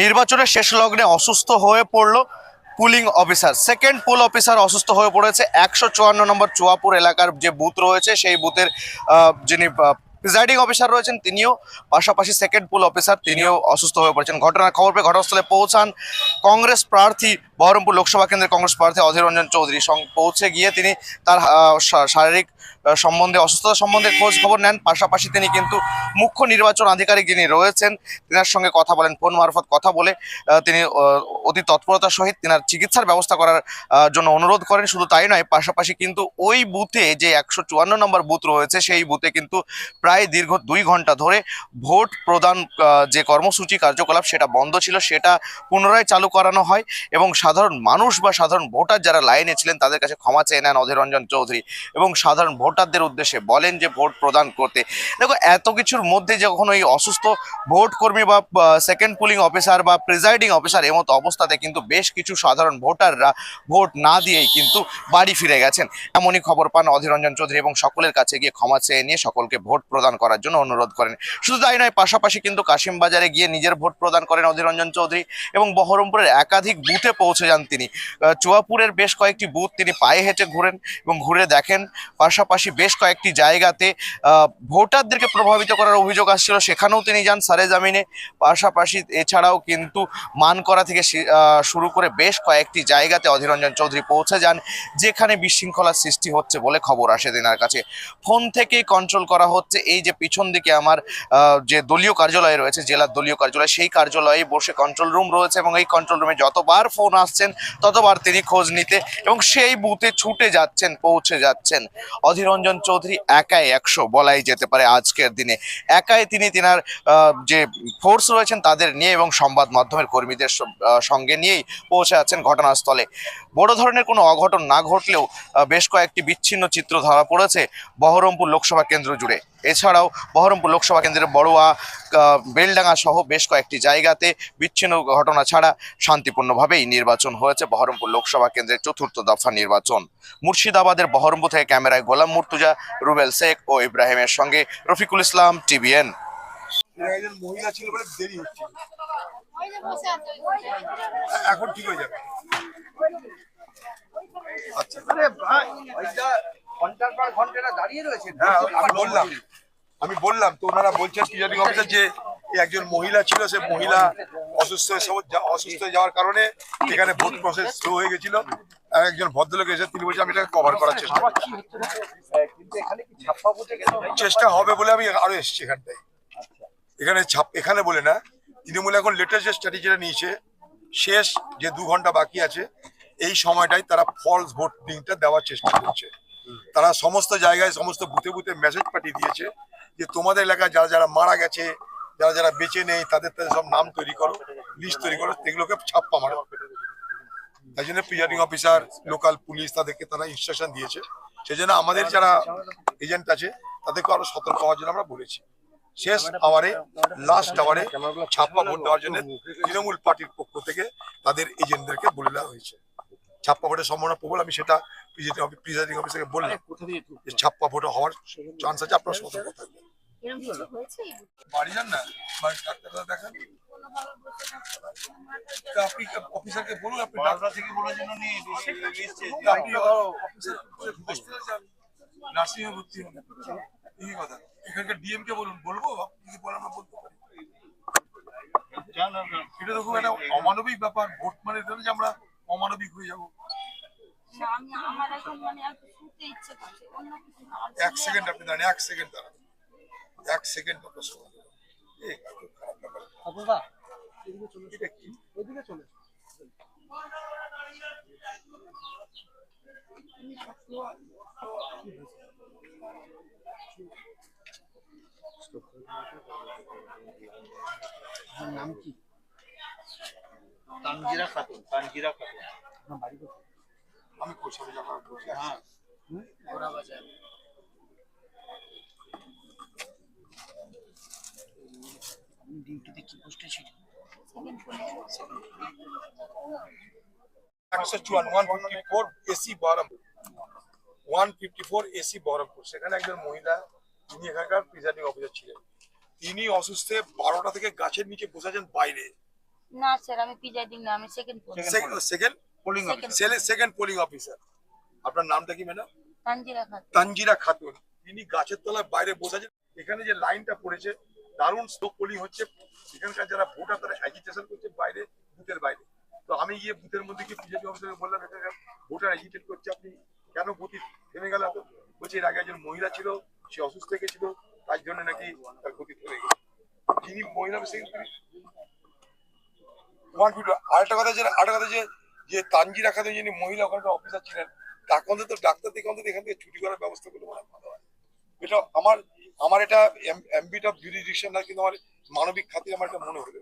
নির্বাচনের শেষ লগ্নে অসুস্থ হয়ে পড়ল polling officer. Second poll officer অসুস্থ হয়ে পড়েছে। একশো চুয়ান্ন নম্বর চুয়াপুর এলাকার যে বুথ রয়েছে, সেই বুথের যিনি প্রিজাইডিং অফিসার রয়েছেন, তিনিও পাশাপাশি সেকেন্ড পুল অফিসার, তিনিও অসুস্থ হয়ে পড়েছেন। ঘটনার খবর পেয়ে ঘটনাস্থলে পৌঁছান কংগ্রেস প্রার্থী বহরমপুর লোকসভা কেন্দ্রের কংগ্রেস প্রার্থী অধীর রঞ্জন চৌধুরী পৌঁছে গিয়ে তিনি তার শারীরিক সম্বন্ধে, অসুস্থতা সম্বন্ধে খোঁজ খবর নেন। পাশাপাশি তিনি কিন্তু মুখ্য নির্বাচন আধিকারিক যিনি রয়েছেন, তিনার সঙ্গে কথা বলেন, ফোন মারফত কথা বলে তিনি অতি তৎপরতার সহিত তিনার চিকিৎসার ব্যবস্থা করার জন্য অনুরোধ করেন। শুধু তাই নয়, পাশাপাশি কিন্তু ওই বুথে যে একশো চুয়ান্ন নম্বর বুথ রয়েছে, সেই বুথে কিন্তু প্রায় দীর্ঘ দুই ঘণ্টা ধরে ভোট প্রদান যে কর্মসূচি, কার্যকলাপ, সেটা বন্ধ ছিল। সেটা পুনরায় চালু করানো হয় এবং সাধারণ মানুষ বা সাধারণ ভোটার যারা লাইনে ছিলেন, তাদের কাছে ক্ষমা চেয়ে নেন অধীর রঞ্জন চৌধুরী এবং সাধারণ ভোটারদের উদ্দেশ্যে বলেন যে ভোট প্রদান করতে। দেখো, এত কিছুর মধ্যে যখন ওই অসুস্থ ভোট কর্মী বা সেকেন্ড পুলিং অফিসার বা প্রিজাইডিং অফিসার এমতো অবস্থাতে কিন্তু বেশ কিছু সাধারণ ভোটাররা ভোট না দিয়েই কিন্তু বাড়ি ফিরে গেছেন। এমনই খবর পান অধীর রঞ্জন চৌধুরী এবং সকলের কাছে গিয়ে ক্ষমা চেয়ে নিয়ে সকলকে ভোট প্রদান করার জন্য অনুরোধ করেন। শুধু তাই নয়, পাশাপাশি কিন্তু কাশিম বাজারে গিয়ে নিজের ভোট প্রদান করেন অধীর রঞ্জন চৌধুরী এবং বহরমপুরের একাধিক বুথে পৌঁছে যান তিনি। চুয়াপুরের বেশ কয়েকটি বুথ তিনি পায়ে হেঁটে ঘুরেন এবং ঘুরে দেখেন। পাশাপাশি বেশ কয়েকটি জায়গাতে ভোটারদেরকে প্রভাবিত করার অভিযোগ আসছিল। সেখানেও তিনি যান সারে জামিনে। পাশাপাশি এছাড়াও কিন্তু মানকরা থেকে শুরু করে বেশ কয়েকটি জায়গাতে অধীররঞ্জন চৌধুরী পৌঁছে যান, যেখানে বিশৃঙ্খলার সৃষ্টি হচ্ছে বলে খবর আসে তেনার কাছে। ফোন থেকেই কন্ট্রোল করা হচ্ছে এই যে পিছন দিকে আমার যে দলীয় কার্যালয় রয়েছে, জেলার দলীয় কার্যালয়, সেই কার্যালয়ে বসে কন্ট্রোল রুম রয়েছে এবং এই কন্ট্রোল রুমে যতবার ফোন আসছেন, ততবার তিনি খোঁজ নিতে এবং সেই বুথে ছুটে যাচ্ছেন, পৌঁছে যাচ্ছেন। অধীররঞ্জন চৌধুরী একাই একশো বলাই যেতে পারে আজকের দিনে। একাই তিনি তিনার যে ফোর্স রয়েছেন তাদের নিয়ে এবং সংবাদ মাধ্যমের কর্মীদের সঙ্গে নিয়েই পৌঁছে যাচ্ছেন ঘটনাস্থলে। বড় ধরনের কোনো অঘটন না ঘটলেও বেশ কয়েকটি বিচ্ছিন্ন চিত্র ধরা পড়েছে বহরমপুর লোকসভা কেন্দ্র জুড়ে। এছাড়াও বহরমপুর লোকসভা কেন্দ্রের বড়ুয়া বেলডাঙ্গা সহ বেশ কয়েকটি জায়গাতে বিচ্ছিন্ন ঘটনা ছাড়া শান্তিপূর্ণভাবেই নির্বাচন হয়েছে বহরমপুর লোকসভা কেন্দ্রের চতুর্থ দফা নির্বাচন। মুর্শিদাবাদের বহরমপুর থেকে ক্যামেরায় গোলাম মুর্তুজা রুবেল শেখ ও ইব্রাহিমের সঙ্গে রফিকুল ইসলাম টিভিএন। এরা একজন মহিলা ছিল বলে দেরি হচ্ছিল ওই যে বসে আছে ওই যে। হয়ে আমি বললাম আমি বললাম তো ওনারা বলছেন প্রিজাইডিং অফিসার যে একজন মহিলা ছিল সে মহিলা অসুস্থ অসুস্থ হয়ে যাওয়ার কারণে এখানে ভোট প্রসেস স্লো হয়ে গেছিল। একজন ভদ্রলোক এসে তিনি বলছেন আমি এটাকে কভার করার চেষ্টা চেষ্টা হবে বলে আমি আরও এসেছি এখানটায়। এখানে ছাপ এখানে বলে না তৃণমূল এখন লেটেস্ট যে স্ট্র্যাটেজিটা নিয়েছে শেষ যে দু ঘণ্টা বাকি আছে এই সময়টাই তারা ফলস ভোটিংটা দেওয়ার চেষ্টা করছে। তারা সমস্ত জায়গায় সমস্ত বুথে বুথে মেসেজ পাঠিয়ে দিয়েছে যে তোমাদের এলাকায় যারা যারা মারা গেছে, যারা যারা বেঁচে নেই, তাদের তাদের সব নাম তৈরি করো লিস্ট তৈরি করো এগুলোকে ছাপ্পা মারো। তাই জন্য প্রিজাইডিং অফিসার লোকাল পুলিশ তাদেরকে তারা ইনস্ট্রাকশন দিয়েছে। সেই জন্য আমাদের যারা এজেন্ট আছে, তাদেরকে আরও সতর্ক হওয়ার জন্য আমরা বলেছি। শেষ আওয়ারে লাস্ট আওয়ারে ছাপ্পা ভোট দেওয়ার জন্য তৃণমূল পার্টির পক্ষ থেকে তাদের এজেন্টদেরকে বলে দেওয়া হয়েছে। ছাপ্পা ভোটের সম্ভাবনা প্রবল আমি সেটা প্রিজাইডিং অফিসারকে বললাম। যে ছাপ্পা ভোট হওয়ার চান্স আছে আপনার সতর্ক থাকবেন। বাড়ি যান না বাড়ি ডাক্তাররা দেখান। তা আপনি অফিসারকে বলুন আপনি ডাক্তার থেকে বলার জন্য নিয়ে আপনি হসপিটাল যান নার্সিং হোমে ভর্তি হন। এই কথা। এখানকার ডিএম কে বলুন বলব? আপনি কি বলেন আমরা বলতে পারি এটা তো খুব একটা অমানবিক ব্যাপার। ভোট মানে যে আমরা অমানবিক হয়ে যাব। মানে একটু শুতে ইচ্ছে করছে অন্য কিছু না। আমার এক সেকেন্ড আপনি দাঁড়ান এক সেকেন্ড দাঁড়ান। এক সেকেন্ড আপনার সময় দেবো। এই এত খারাপ ব্যাপার। এটা কি? নাম কি? তানজিরা খাতুন তানজিরা খাতুন। আমি হ্যাঁ। গোড়া বাজার। আপনি ডিউটিতে কি পোস্টে ছিলেন একশো চুয়ান্ন one fifty four AC Baharampur. One fifty four AC Baharampur. সেখানে একজন মহিলা যিনি এখানকার প্রিজাইডিং অফিসার ছিলেন। তিনি অসুস্থে বারোটা থেকে গাছের নিচে বসে আছেন বাইরে। না স্যার আমি প্রিজাইডিং না আমি সেকেন্ড পোল সেকেন্ড পোলিং. সেলে সেকেন্ড পোলিং অফিসার আপনার নামটা কি ম্যাডাম তানজিরা খাতুন। তানজিরা খাতুন। তিনি গাছের তলায় বাইরে বসে আছেন। এখানে যে লাইনটা পড়েছে দারুণ স্লো পোলিং হচ্ছে। এখানকার যারা ভোটার তারা অ্যাজিটেশন করছে বাইরে বুথের বাইরে। তো আমি গিয়ে বুথের মধ্যে গিয়ে বিজেপি অফিসারকে বললাম এখানকার ভোটার অ্যাজিটেট করছে আপনি কেন গতি থেমে গেল? এত বলছে এর আগে একজন মহিলা ছিল সে অসুস্থ গেছিল তার জন্য নাকি তার গতি থেমে গেল যিনি মহিলা সেক্রেটারি ওয়ান ফিট আরেকটা কথা যে, আরেকটা কথা যে যে তানজিরা খাতুন যিনি মহিলা ওখানকার অফিসার ছিলেন তাকে অন্তত ডাক্তার থেকে অন্তত এখান থেকে ছুটি করার ব্যবস্থা করলে মনে ভালো হয়। এটা আমার আমার এটা এমবিট অফ জুরিডিকশন না, কিন্তু আমার মানবিক খাতির আমার এটা মনে হলো।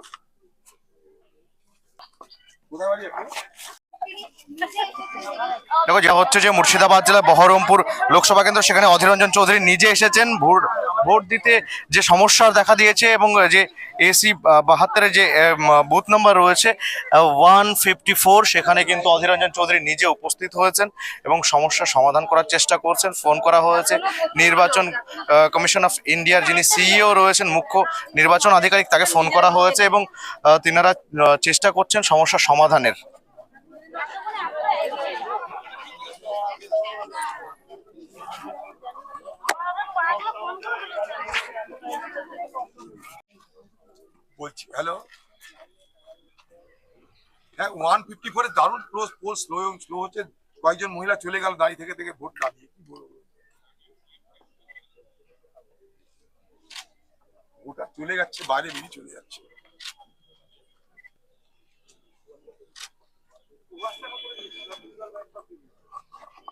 দেখো, যা হচ্ছে যে মুর্শিদাবাদ জেলার বহরমপুর লোকসভা কেন্দ্র, সেখানে অধীর রঞ্জন চৌধুরী নিজে এসেছেন, ভোট ভোট দিতে যে সমস্যা দেখা দিয়েছে এবং যে এসি বাহাত্তরের যে বুথ নাম্বার রয়েছে ওয়ান ফিফটি ফোর সেখানে কিন্তু অধীর রঞ্জন চৌধুরী নিজে উপস্থিত হয়েছেন এবং সমস্যার সমাধান করার চেষ্টা করছেন। ফোন করা হয়েছে। নির্বাচন কমিশন অফ ইন্ডিয়ার যিনি সিইও রয়েছেন, মুখ্য নির্বাচন আধিকারিক, তাকে ফোন করা হয়েছে এবং তিনারা চেষ্টা করছেন সমস্যার সমাধানের। বলছি, হ্যালো? হ্যাঁ ওয়ান ফিফটি ফোরে দারুণ স্লো পোল স্লো এবং স্লো হচ্ছে। কয়েকজন মহিলা চলে গেল দাঁড়িয়ে থেকে থেকে ভোট না দিয়ে। কি বলব ভোটার চলে যাচ্ছে, বাইরে বেরিয়ে চলে যাচ্ছে।